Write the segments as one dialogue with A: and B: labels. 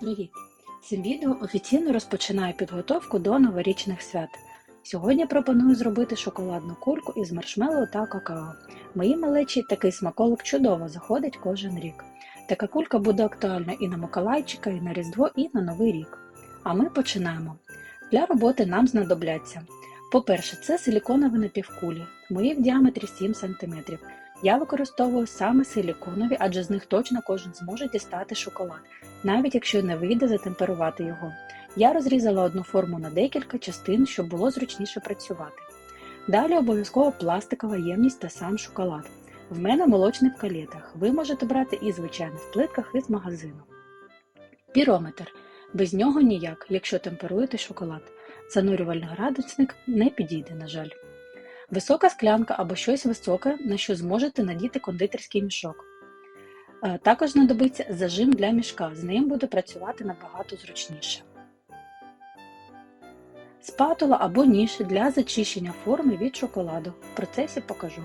A: Привіт! Цим відео офіційно розпочинаю підготовку до новорічних свят. Сьогодні пропоную зробити шоколадну кульку із маршмеллоу та какао. Моїй малечі такий смаколик чудово заходить кожен рік. Така кулька буде актуальна і на Миколайчика, і на Різдво, і на Новий рік. А ми починаємо. Для роботи нам знадобляться. По-перше, це силіконові напівкулі, мої в діаметрі 7 см. Я використовую саме силіконові, адже з них точно кожен зможе дістати шоколад, навіть якщо не вийде затемперувати його. Я розрізала одну форму на декілька частин, щоб було зручніше працювати. Далі обов'язково пластикова ємність та сам шоколад. В мене молочний в калетах. Ви можете брати і звичайних плитках із магазину. Пірометр. Без нього ніяк, якщо темперуєте шоколад. Занурювальний градусник не підійде, на жаль. Висока склянка або щось високе, на що зможете надіти кондитерський мішок. Е, Також знадобиться зажим для мішка, з ним буде працювати набагато зручніше. Спатула або ніж для зачищення форми від шоколаду. В процесі покажу.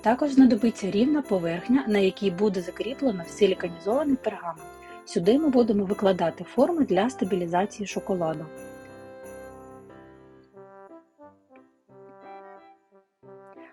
A: Також знадобиться рівна поверхня, на якій буде закріплено силіканізований пергамент. Сюди ми будемо викладати форми для стабілізації шоколаду.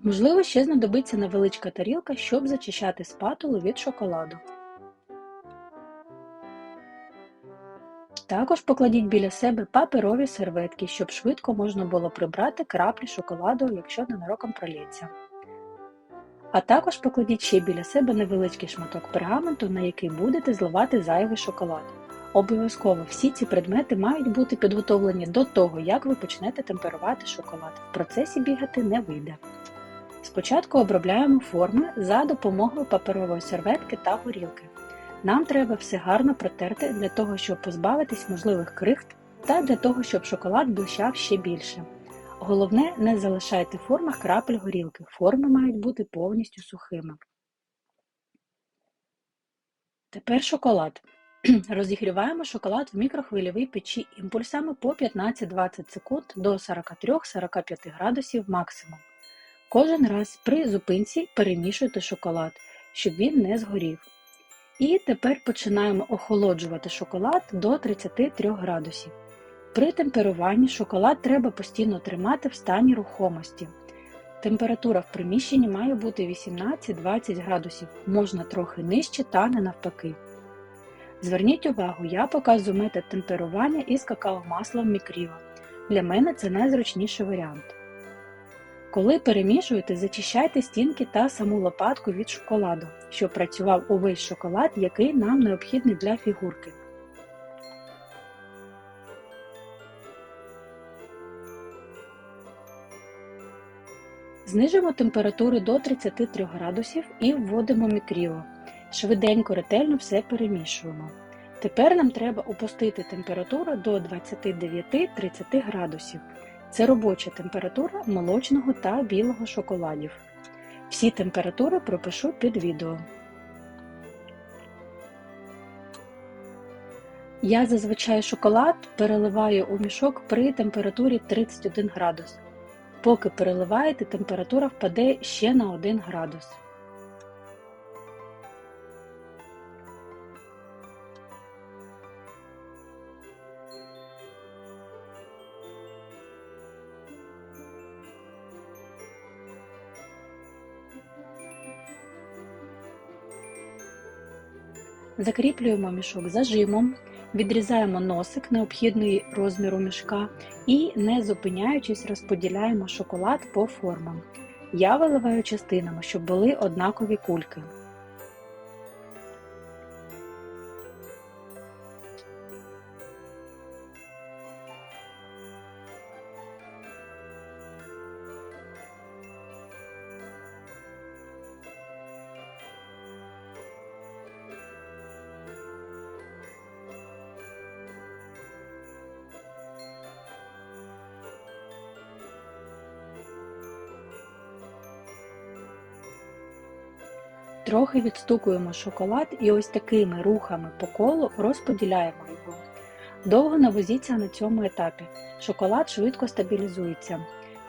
A: Можливо, ще знадобиться невеличка тарілка, щоб зачищати спатулу від шоколаду. Також покладіть біля себе паперові серветки, щоб швидко можна було прибрати краплі шоколаду, якщо ненароком пролється. А також покладіть ще біля себе невеличкий шматок пергаменту, на який будете зливати зайвий шоколад. Обов'язково всі ці предмети мають бути підготовлені до того, як ви почнете темперувати шоколад. В процесі бігати не вийде. Спочатку обробляємо форми за допомогою паперової серветки та горілки. Нам треба все гарно протерти для того, щоб позбавитись можливих крихт та для того, щоб шоколад блищав ще більше. Головне, не залишайте в формах крапель горілки. Форми мають бути повністю сухими. Тепер шоколад. Розігріваємо шоколад в мікрохвильовій печі імпульсами по 15-20 секунд до 43-45 градусів максимум. Кожен раз при зупинці перемішуйте шоколад, щоб він не згорів. І тепер починаємо охолоджувати шоколад до 33 градусів. При темперуванні шоколад треба постійно тримати в стані рухомості. Температура в приміщенні має бути 18-20 градусів, можна трохи нижче та не навпаки. Зверніть увагу, я показую метод темперування із какао-маслом мікріо. Для мене це найзручніший варіант. Коли перемішуєте, зачищайте стінки та саму лопатку від шоколаду, щоб працював увесь шоколад, який нам необхідний для фігурки. Знижимо температуру до 33 градусів і вводимо мікріо. Швиденько, ретельно все перемішуємо. Тепер нам треба опустити температуру до 29-30 градусів. Це робоча температура молочного та білого шоколадів. Всі температури пропишу під відео. Я зазвичай шоколад переливаю у мішок при температурі 31 градус. Поки переливаєте, температура впаде ще на 1 градус. Закріплюємо мішок зажимом, відрізаємо носик необхідної розміру мішка і, не зупиняючись, розподіляємо шоколад по формам. Я виливаю частинами, щоб були однакові кульки. Трохи відстукуємо шоколад і ось такими рухами по колу розподіляємо його. Довго не возіться на цьому етапі. Шоколад швидко стабілізується.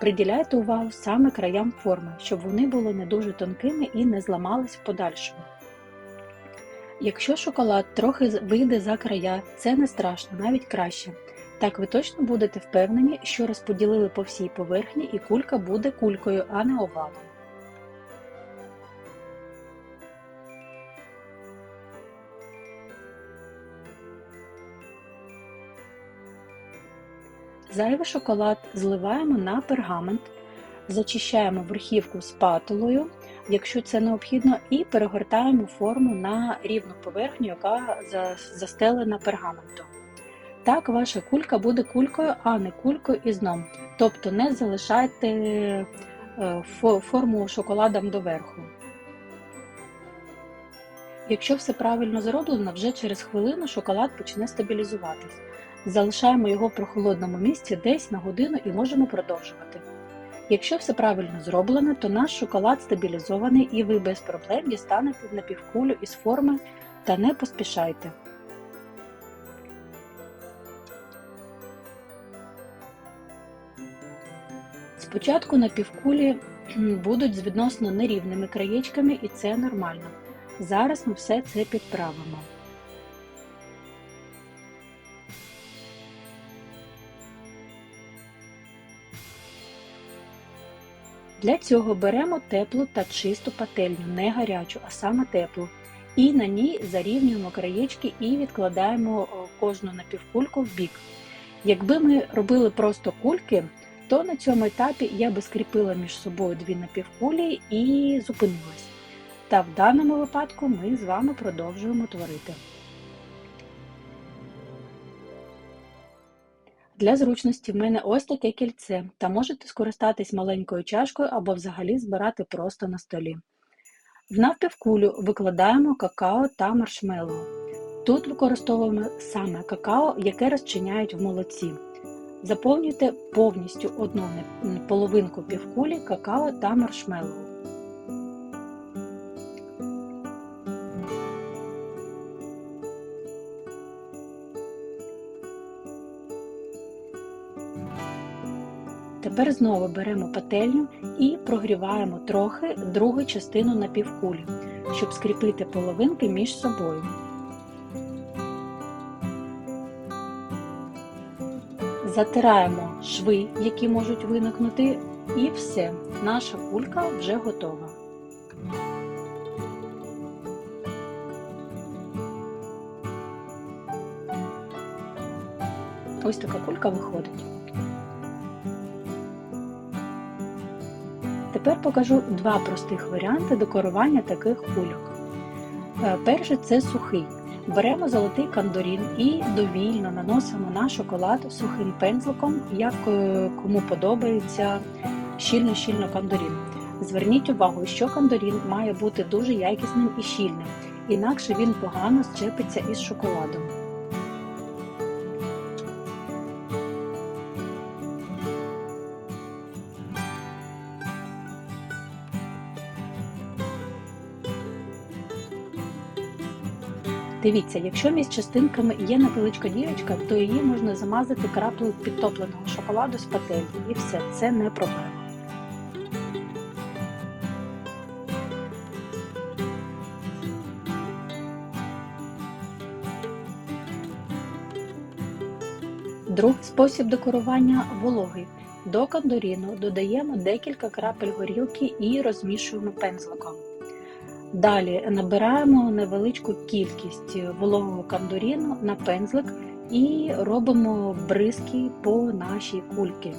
A: Приділяйте увагу саме краям форми, щоб вони були не дуже тонкими і не зламались в подальшому. Якщо шоколад трохи вийде за края, це не страшно, навіть краще. Так ви точно будете впевнені, що розподілили по всій поверхні і кулька буде кулькою, а не овалом. Зайвий шоколад зливаємо на пергамент, зачищаємо верхівку спатулою, якщо це необхідно, і перегортаємо форму на рівну поверхню, яка застелена пергаментом. Так ваша кулька буде кулькою, а не кулькою із дном. Тобто не залишайте е, форму шоколадом доверху. Якщо все правильно зроблено, вже через хвилину шоколад почне стабілізуватись. Залишаємо його в прохолодному місці десь на годину і можемо продовжувати. Якщо все правильно зроблено, то наш шоколад стабілізований і ви без проблем дістанете напівкулю із форми та не поспішайте. Спочатку напівкулі кхм, будуть з відносно нерівними краєчками і це нормально. Зараз ми все це підправимо. Для цього беремо теплу та чисту пательню, не гарячу, а саме теплу. І на ній зарівнюємо краєчки і відкладаємо кожну напівкульку в бік. Якби ми робили просто кульки, то на цьому етапі я би скріпила між собою дві напівкулі і зупинилась. Та в даному випадку ми з вами продовжуємо творити. Для зручності в мене ось таке кільце, та можете скористатись маленькою чашкою або взагалі збирати просто на столі. В навпівкулю викладаємо какао та маршмеллоу. Тут використовуємо саме какао, яке розчиняють в молоці. Заповнюйте повністю одну половинку півкулі какао та маршмеллоу. Тепер знову беремо пательню і прогріваємо трохи другу частину напівкулі, щоб скріпити половинки між собою. Затираємо шви, які можуть виникнути, і все, наша кулька вже готова. Ось така кулька виходить. Тепер покажу два простих варіанти декорування таких кульок. Е, Перший це сухий. Беремо золотий кандорін і довільно наносимо на шоколад сухим пензликом, як е, кому подобається щільно-щільно кандорін. Зверніть увагу, що кандорін має бути дуже якісним і щільним, інакше він погано зчепиться із шоколадом. Дивіться, якщо між частинками є невеличка дірочка, то її можна замазати краплею підтопленого шоколаду з пательні і все, це не проблема. Другий спосіб декорування вологий. До кандоріну додаємо декілька крапель горілки і розмішуємо пензликом. Далі набираємо невеличку кількість вологого кандоріну на пензлик і робимо бризки по нашій кульці.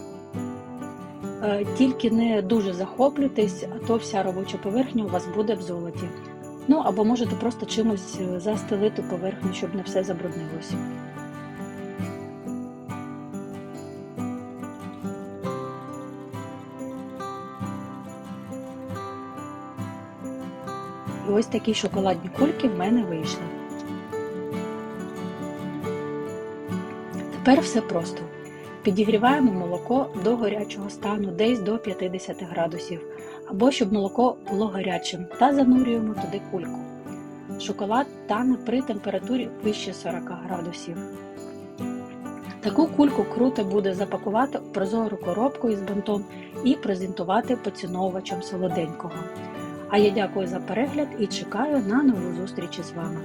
A: Е, Тільки не дуже захоплюйтесь, а то вся робоча поверхня у вас буде в золоті. Ну або можете просто чимось е, застелити поверхню, щоб не все забруднилося. Ось такі шоколадні кульки в мене вийшли. Тепер все просто. Підігріваємо молоко до гарячого стану десь до 50 градусів, або щоб молоко було гарячим, та занурюємо туди кульку. Шоколад тане при температурі вище 40 градусів. Таку кульку круто буде запакувати у прозору коробку із бантом і презентувати поціновувачам солоденького. А я дякую за перегляд і чекаю на нову зустріч із вами.